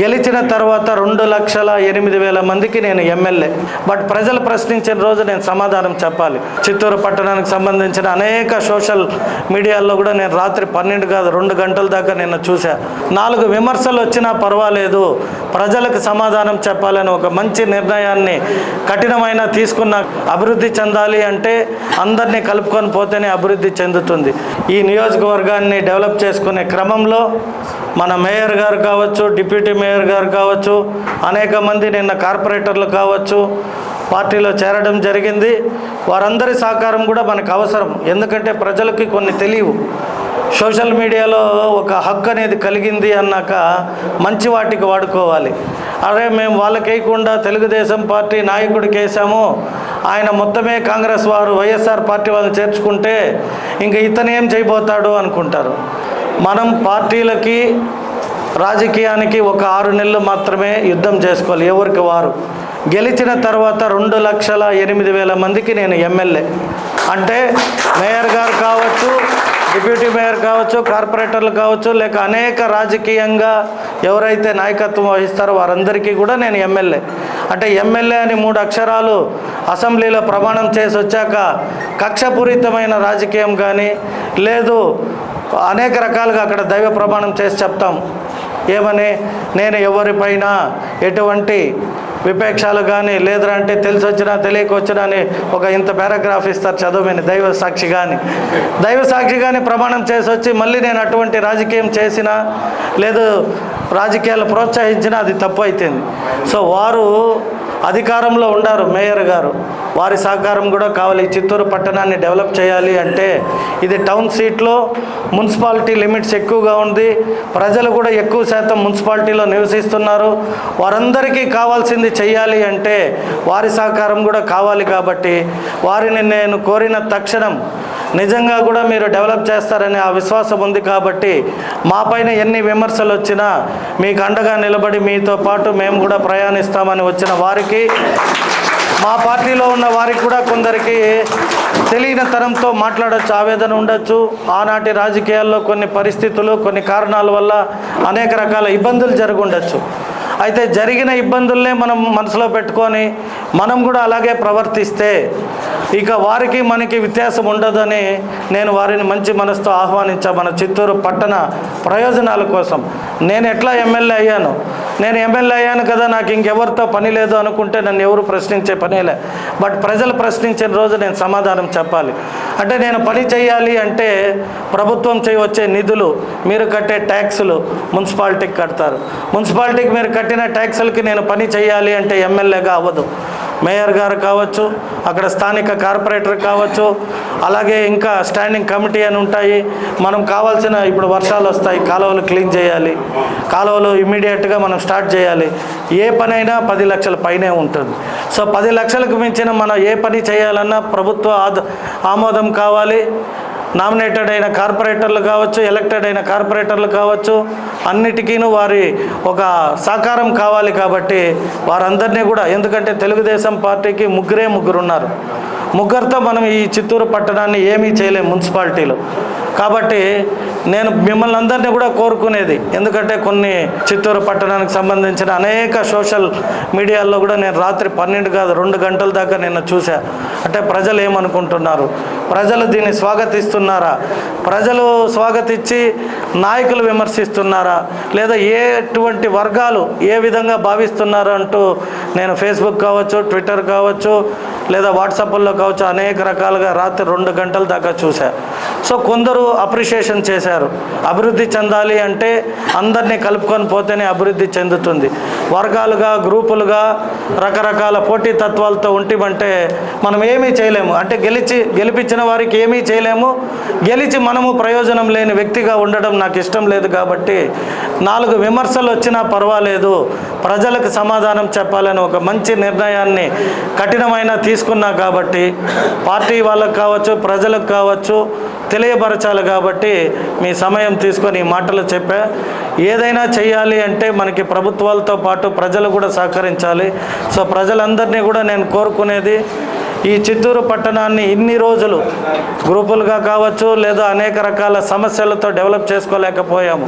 గెలిచిన తర్వాత రెండు లక్షల ఎనిమిది వేల మందికి నేను ఎమ్మెల్యే. బట్ ప్రజలు ప్రశ్నించిన రోజు నేను సమాధానం చెప్పాలి. చిత్తూరు పట్టణానికి సంబంధించిన అనేక సోషల్ మీడియాల్లో కూడా నేను రాత్రి పన్నెండు కాదు రెండు గంటల దాకా నిన్న చూసా నాలుగు విమర్శలు వచ్చినా పర్వాలేదు. ప్రజలకు సమాధానం చెప్పాలని ఒక మంచి నిర్ణయాన్ని కఠినమైన తీసుకున్న అభివృద్ధి చెందాలి అంటే అందరినీ కలుపుకొని పోతేనే అభివృద్ధి చెందుతుంది. ఈ నియోజకవర్గాన్ని డెవలప్ చేసుకునే క్రమంలో మన మేయర్ గారు కావచ్చు డిప్యూటీ మేయర్ గారు కావచ్చు అనేక మంది నిన్న కార్పొరేటర్లు కావచ్చు పార్టీలో చేరడం జరిగింది. వారందరి సహకారం కూడా మనకు అవసరం. ఎందుకంటే ప్రజలకి కొన్ని తెలియవు. సోషల్ మీడియాలో ఒక హక్కు అనేది కలిగింది అన్నాక మంచి వాటికి వాడుకోవాలి. అరే మేము వాళ్ళకి వేయకుండా తెలుగుదేశం పార్టీ నాయకుడికి వేసాము. ఆయన మొత్తమే కాంగ్రెస్ వారు వైఎస్ఆర్ పార్టీ వాళ్ళని చేర్చుకుంటే ఇంకా ఇతను ఏం చేయబోతాడు అనుకుంటారు. మనం పార్టీలకి రాజకీయానికి ఒక ఆరు నెలలు మాత్రమే యుద్ధం చేసుకోవాలి. ఎవరికి వారు? గెలిచిన తర్వాత రెండు లక్షల ఎనిమిది వేల మందికి నేను ఎమ్మెల్యే. అంటే మేయర్ గారు కావచ్చు డిప్యూటీ మేయర్ కావచ్చు కార్పొరేటర్లు కావచ్చు లేక అనేక రాజకీయంగా ఎవరైతే నాయకత్వం వహిస్తారో వారందరికీ కూడా నేను ఎమ్మెల్యే. అంటే ఎమ్మెల్యే అని మూడు అక్షరాలు అసెంబ్లీలో ప్రమాణం చేసి వచ్చాక కక్షపూరితమైన రాజకీయం కానీ లేదు అనేక రకాలుగా అక్కడ దైవ ప్రమాణం చేసి చెప్తాం. ఏమని? నేను ఎవరిపైన ఎటువంటి విపేక్షాలు కానీ లేదంటే తెలిసి వచ్చినా తెలియకొచ్చినా అని ఒక ఇంత పారాగ్రాఫ్ ఇస్తారు చదవమని దైవ సాక్షి కానీ దైవ సాక్షి కానీ ప్రమాణం చేసి వచ్చి మళ్ళీ నేను అటువంటి రాజకీయం చేసినా లేదు రాజకీయాలు ప్రోత్సహించినా అది తప్పు అవుతుంది సో వారు అధికారంలో ఉండారు మేయర్ గారు. వారి సహకారం కూడా కావాలి. ఈ చిత్తూరు పట్టణాన్ని డెవలప్ చేయాలి అంటే ఇది టౌన్ సీట్లో మున్సిపాలిటీ లిమిట్స్ ఎక్కువగా ఉంది. ప్రజలు కూడా ఎక్కువ శాతం మున్సిపాలిటీలో నివసిస్తున్నారు. వారందరికీ కావాల్సింది చేయాలి అంటే వారి సహకారం కూడా కావాలి కాబట్టి వారిని నేను కోరిన తక్షణం నిజంగా కూడా మీరు డెవలప్ చేస్తారనే ఆ విశ్వాసం ఉంది కాబట్టి మా పైన ఎన్ని విమర్శలు వచ్చినా మీకు అండగా నిలబడి మీతో పాటు మేము కూడా ప్రయాణిస్తామని వచ్చిన వారికి మా పార్టీలో ఉన్న వారికి కూడా కొందరికి తెలియని తరంతో మాట్లాడచ్చు ఆవేదన ఉండొచ్చు. ఆనాటి రాజకీయాల్లో కొన్ని పరిస్థితులు కొన్ని కారణాల వల్ల అనేక రకాల ఇబ్బందులు జరుగుండొచ్చు. అయితే జరిగిన ఇబ్బందుల్నే మనం మనసులో పెట్టుకొని మనం కూడా అలాగే ప్రవర్తిస్తే ఇక వారికి మనకి వ్యత్యాసం ఉండదని నేను వారిని మంచి మనసుతో ఆహ్వానించా మన చిత్తూరు పట్టణ ప్రయోజనాల కోసం. నేను ఎట్లా ఎమ్మెల్యే అయ్యాను? నేను ఎమ్మెల్యే అయ్యాను కదా నాకు ఇంకెవరితో పని లేదు అనుకుంటే నన్ను ఎవరు ప్రశ్నించే పనిలే బట్ ప్రజలు ప్రశ్నించిన రోజు నేను సమాధానం చెప్పాలి. అంటే నేను పని చేయాలి అంటే ప్రభుత్వం చేయవచ్చే నిధులు మీరు కట్టే ట్యాక్సులు మున్సిపాలిటీకి కడతారు. మున్సిపాలిటీకి మీరు కట్టిన ట్యాక్సులకి నేను పని చేయాలి అంటే ఎమ్మెల్యేగా అవ్వదు. మేయర్ గారు కావచ్చు అక్కడ స్థానిక కార్పొరేటర్ కావచ్చు అలాగే ఇంకా స్టాండింగ్ కమిటీ అని ఉంటాయి. మనం కావాల్సిన ఇప్పుడు వర్షాలు వస్తాయి కాలువలు క్లీన్ చేయాలి కాలువలు ఇమ్మీడియట్గా మనం స్టార్ట్ చేయాలి. ఏ పనైనా పది లక్షల పైనే ఉంటుంది. సో పది లక్షలకు మించిన మనం ఏ పని చేయాలన్నా ప్రభుత్వ ఆద ఆమోదం కావాలి. నామినేటెడ్ అయిన కార్పొరేటర్లు కావచ్చు ఎలక్టెడ్ అయిన కార్పొరేటర్లు కావచ్చు అన్నిటికీను వారి ఒక సహకారం కావాలి కాబట్టి వారందరినీ కూడా ఎందుకంటే తెలుగుదేశం పార్టీకి ముగ్గురే ముగ్గురు ఉన్నారు ముగ్గురితో మనం ఈ చిత్తూరు పట్టణాన్ని ఏమీ చేయలేము మున్సిపాలిటీలో. కాబట్టి నేను మిమ్మల్ని అందరినీ కూడా కోరుకునేది. ఎందుకంటే కొన్ని చిత్తూరు పట్టణానికి సంబంధించిన అనేక సోషల్ మీడియాల్లో కూడా నేను రాత్రి పన్నెండు కాదు రెండు గంటల దాకా నిన్న చూసా అంటే ప్రజలు ఏమనుకుంటున్నారు? ప్రజలు దీన్ని స్వాగతిస్తున్నారా? ప్రజలు స్వాగతించి నాయకులు విమర్శిస్తున్నారా? లేదా ఏ ఎటువంటి వర్గాలు ఏ విధంగా భావిస్తున్నారా అంటూ నేను ఫేస్బుక్ కావచ్చు ట్విట్టర్ కావచ్చు లేదా వాట్సాప్లో కావచ్చు అనేక రకాలుగా రాత్రి రెండు గంటల దాకా చూశా. సో కొందరు అప్రిషియేషన్ చేశారు. అభివృద్ధి చెందాలి అంటే అందరినీ కలుపుకొని పోతేనే అభివృద్ధి చెందుతుంది. వర్గాలుగా గ్రూపులుగా రకరకాల పోటీ తత్వాలతో ఉంటిమంటే మనం ఏమీ చేయలేము. అంటే గెలిచి గెలిపించిన వారికి ఏమీ చేయలేము. గెలిచి మనము ప్రయోజనం లేని వ్యక్తిగా ఉండడం నాకు ఇష్టం లేదు కాబట్టి నాలుగు విమర్శలు వచ్చినా పర్వాలేదు. ప్రజలకు సమాధానం చెప్పాలని ఒక మంచి నిర్ణయాన్ని కఠినమైన తీసుకున్నా కాబట్టి పార్టీ వాళ్ళకు కావచ్చు ప్రజలకు కావచ్చు తెలియపరచాలి కాబట్టి మీ సమయం తీసుకొని మాటలు చెప్పా. ఏదైనా చేయాలి అంటే మనకి ప్రభుత్వాలతో పాటు ప్రజలు కూడా సహకరించాలి. సో ప్రజలందరినీ కూడా నేను కోరుకునేది ఈ చిత్తూరు పట్టణాన్ని ఇన్ని రోజులు గ్రూపులుగా కావచ్చు లేదా అనేక రకాల సమస్యలతో డెవలప్ చేసుకోలేకపోయాము.